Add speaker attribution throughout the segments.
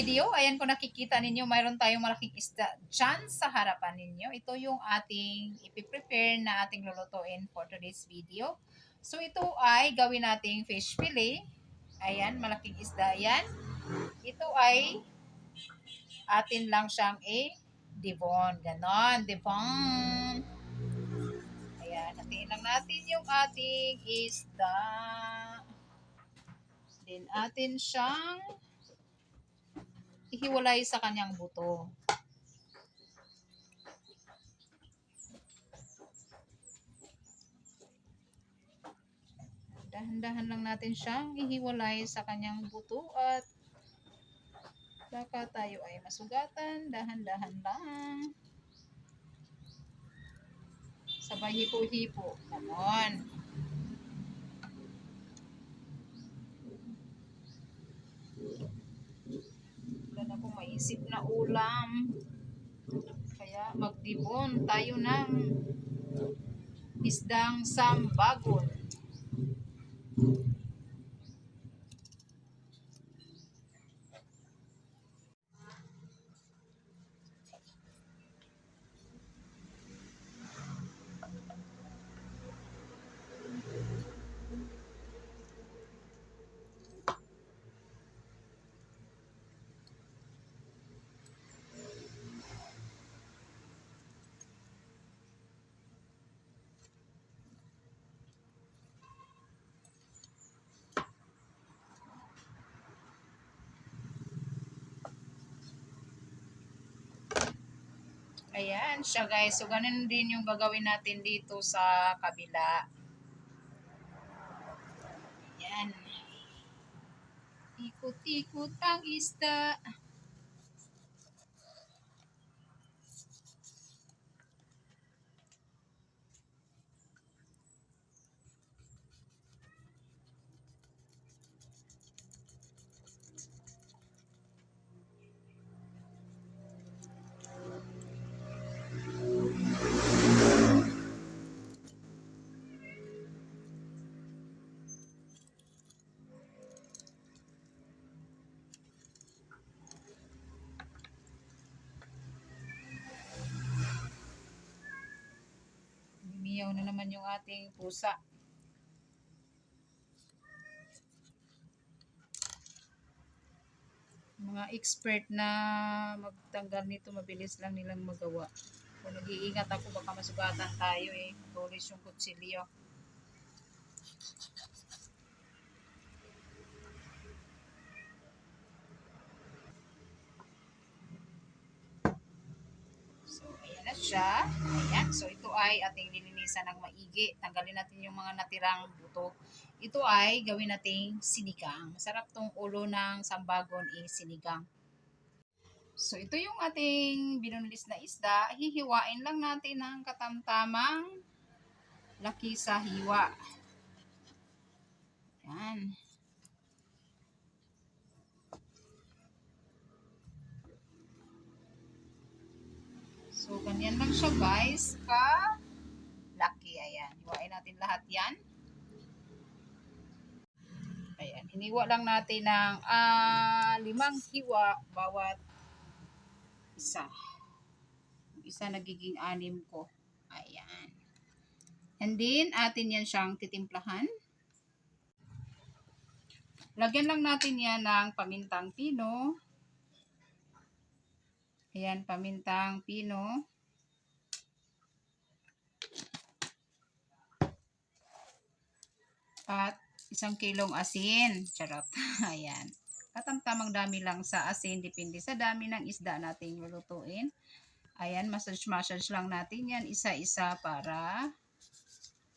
Speaker 1: video, ayan kung nakikita ninyo, mayroon tayong malaking isda dyan sa harapan ninyo. Ito yung ating ipiprepare na ating lulutuin for today's video. So ito ay gawin nating fish fillet. Ayan, malaking isda yan. Ito ay atin lang siyang i-devon. Ganon, devon. Ayan, hatiin lang natin yung ating isda. Then, atin siyang ihiwalay sa kanyang buto. Dahan-dahan lang natin siyang ihiwalay sa kanyang buto at baka tayo ay masugatan. Dahan-dahan lang. Sabay hipo-hipo. Ganon. wala na akong maisip na ulam. Kaya magdibon tayo ng isdang sambagon. Ayan siya guys. So ganun din yung gagawin natin dito sa kabila. Ayan. Ikot-ikot ang isda. Naman yung ating pusa. Mga expert na magtanggal nito, mabilis lang nilang magawa. Kung nag-iingat ako, baka masugatan tayo eh. Tulis yung kutsilyo. So, ayan na siya. Ayan. So, ito ay ating lilinisan ng maigi. Tanggalin natin yung mga natirang buto. Ito ay gawin nating sinigang. Masarap tong ulo ng sambagon is sinigang. So, ito yung ating binulis na isda. Hihiwain lang natin ng katamtamang laki sa hiwa. Yan. So, ganyan lang siya guys. Ka. Hiwain natin lahat yan. Ayan. Hiniwa lang natin ng ah, limang hiwa bawat isa. Isa nagiging anim ko. Ayan. And then, atin yan siyang titimplahan. Lagyan lang natin yan ng pamintang pino. Ayan, pamintang pino. At isang kilong asin. Charot. Ayan. Katamtamang dami lang sa asin. Depende sa dami ng isda natin lulutuin. Ayan, massage-massage lang natin yan isa-isa para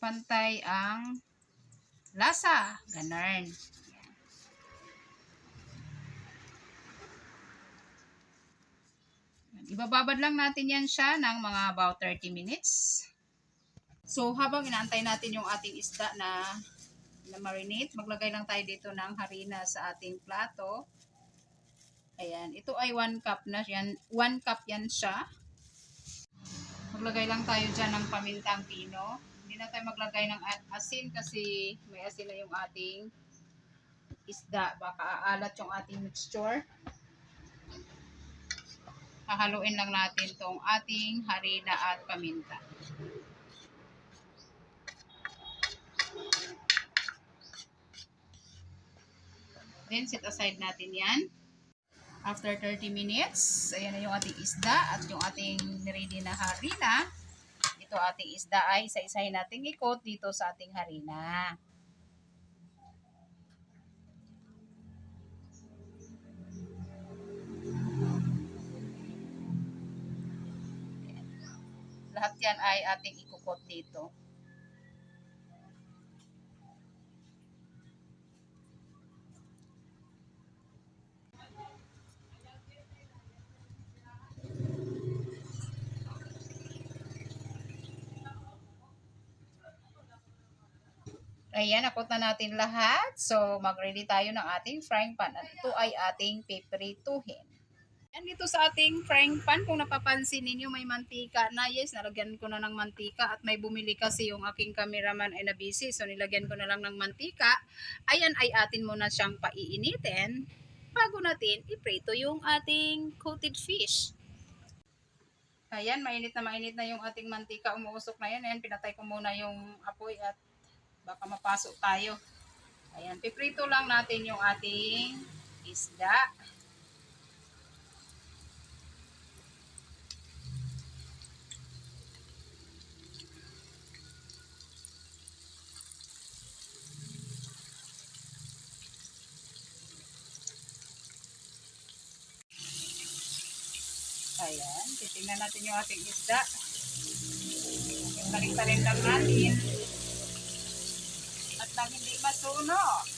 Speaker 1: pantay ang lasa. Ganun. Ibababad lang natin yan siya ng mga about 30 minutes. So, habang inaantay natin yung ating isda na, na marinate, maglagay lang tayo dito ng harina sa ating plato. Ayan, ito ay 1 cup na yan. 1 cup yan siya. Maglagay lang tayo dyan ng pamintang pino. Hindi na tayo maglagay ng asin kasi may asin na yung ating isda. Baka aalat yung ating mixture. Hahaluin lang natin tong ating harina at paminta. Then, set aside natin yan. After 30 minutes, ayan na yung ating isda at yung ating ready na harina. Ito ating isda ay isa-isahin nating ikot dito sa ating harina. Lahat yan ay ating ikukot dito. Ayan, nakot na natin lahat. So, mag-ready tayo ng ating frying pan. At ito ay ating piprituhin. Yan dito sa ating frying pan, kung napapansin ninyo, may mantika na. Yes, nalagyan ko na ng mantika at may bumili kasi yung aking cameraman ay na busy. So, nilagyan ko na lang ng mantika. Ayan ay atin muna siyang paiinitin bago natin iprito yung ating coated fish. Ayan, mainit na mainit na yung ating mantika. Umuusok na yan. Ayan, pinatay ko muna yung apoy at baka mapasok tayo. Ayan, piprito lang natin yung ating isda. Ayan, titingnan natin yung ating isda. Tarin lang natin. Nang hindi masunog.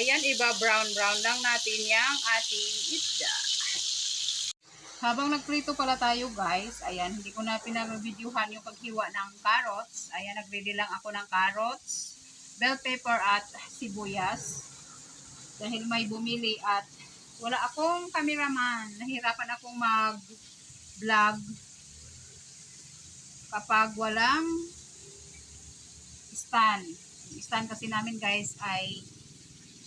Speaker 1: Ayan, iba brown-brown lang natin yung ating isda. Habang nagprito pala tayo guys, ayan, hindi ko na pinag-videohan yung paghiwa ng carrots. Ayan, nag-ready lang ako ng carrots, bell pepper at sibuyas. Dahil may bumili at wala akong cameraman. Nahirapan akong mag-vlog kapag walang stand. Stand kasi namin guys ay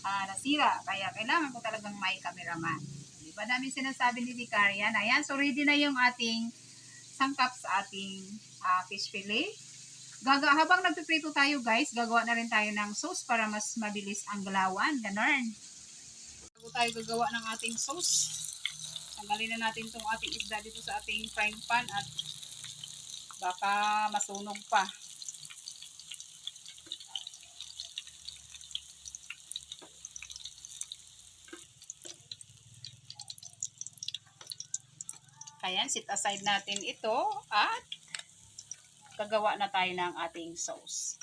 Speaker 1: ah, nasira. Kaya kailangan ko talagang may cameraman. Di ba dami sinasabi ni Vicarian? Ayan, so ready na yung ating sangkap sa ating ah, fish fillet. Gaga, habang nagpiprito tayo guys, gagawa na rin tayo ng sauce para mas mabilis ang galawan. Ganon. Bago tayo gagawa ng ating sauce, tanggalin na natin itong ating isda dito sa ating frying pan at baka masunog pa. Ayan, sit aside natin ito at gagawa na tayo ng ating sauce.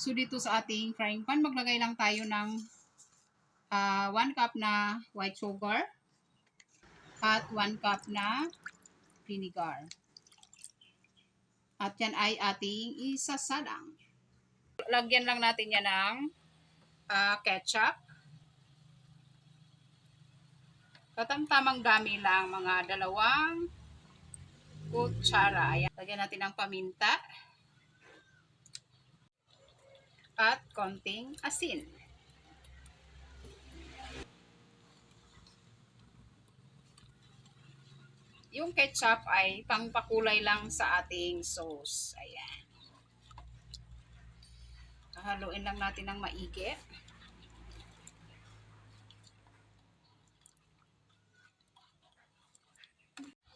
Speaker 1: So, dito sa ating frying pan, maglagay lang tayo ng 1 cup na white sugar at 1 cup na vinegar. At yan ay ating isasalang. Lagyan lang natin yan ng ah, ketchup. Katamtamang dami lang, mga dalawang kutsara. Ayan. Lagyan natin ng paminta. At konting asin. Yung ketchup ay pangpakulay lang sa ating sauce. Ayan. Haluin lang natin ng maigi.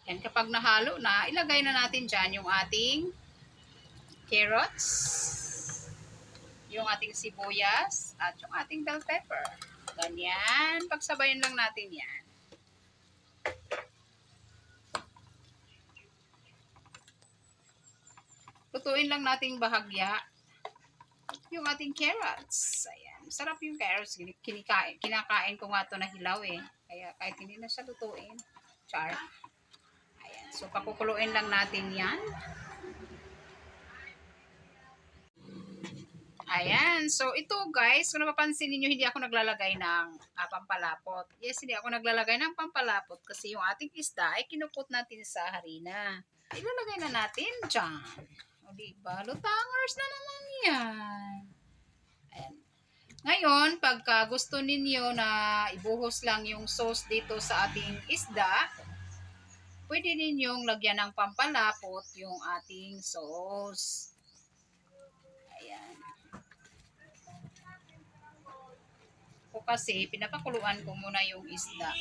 Speaker 1: Yan, kapag nahalo na, ilagay na natin dyan yung ating carrots, yung ating sibuyas, at yung ating bell pepper. Ganyan. Pagsabayan lang natin yan. lutuin lang nating bahagya yung ating carrots. Ayan. Sarap yung carrots. Kini- Kinikain, kinakain ko nga to na hilaw eh. Kaya kahit hindi na siya lutuin. Char. So, pakukuluin lang natin yan. Ayan. So, ito guys, kung napapansin ninyo, hindi ako naglalagay ng ah, pampalapot. Yes, hindi ako naglalagay ng pampalapot kasi yung ating isda ay kinukot natin sa harina. Ilalagay na natin dyan. O, diba? Lutangers na naman yan. Ayan. Ngayon, pagka gusto ninyo na ibuhos lang yung sauce dito sa ating isda, pwede ninyong lagyan ng pampalapot yung ating sauce. Ayan. Ako kasi, pinapakuluan ko muna yung isda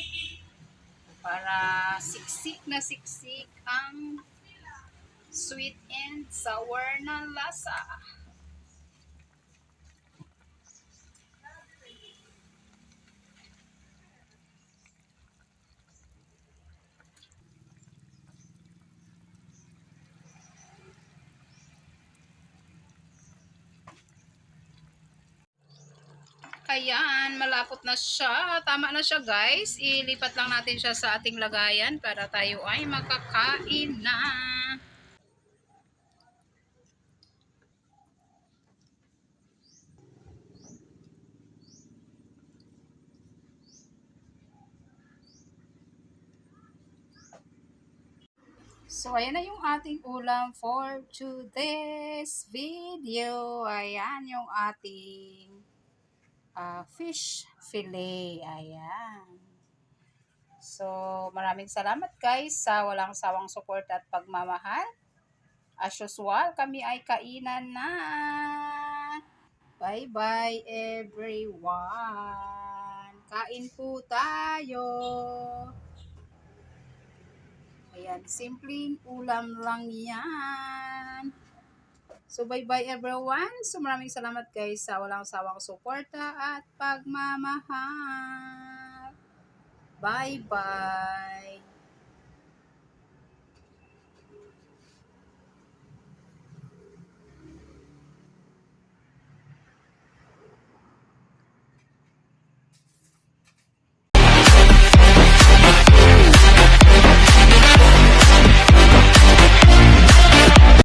Speaker 1: para siksik na siksik ang sweet and sour na lasa. Ayan, malapot na siya. Tama na siya guys. Ilipat lang natin siya sa ating lagayan para tayo ay makakain na. So, ayan na yung ating ulam for today's video. Ayan yung ating ah, fish fillet. Ayan. So, maraming salamat guys sa walang sawang support at pagmamahal. As usual, kami ay kainan na. Bye-bye everyone. Kain po tayo. Ayan, simpleng ulam lang yan. So, bye-bye everyone. So, maraming salamat guys sa walang sawang suporta at pagmamahal. Bye-bye.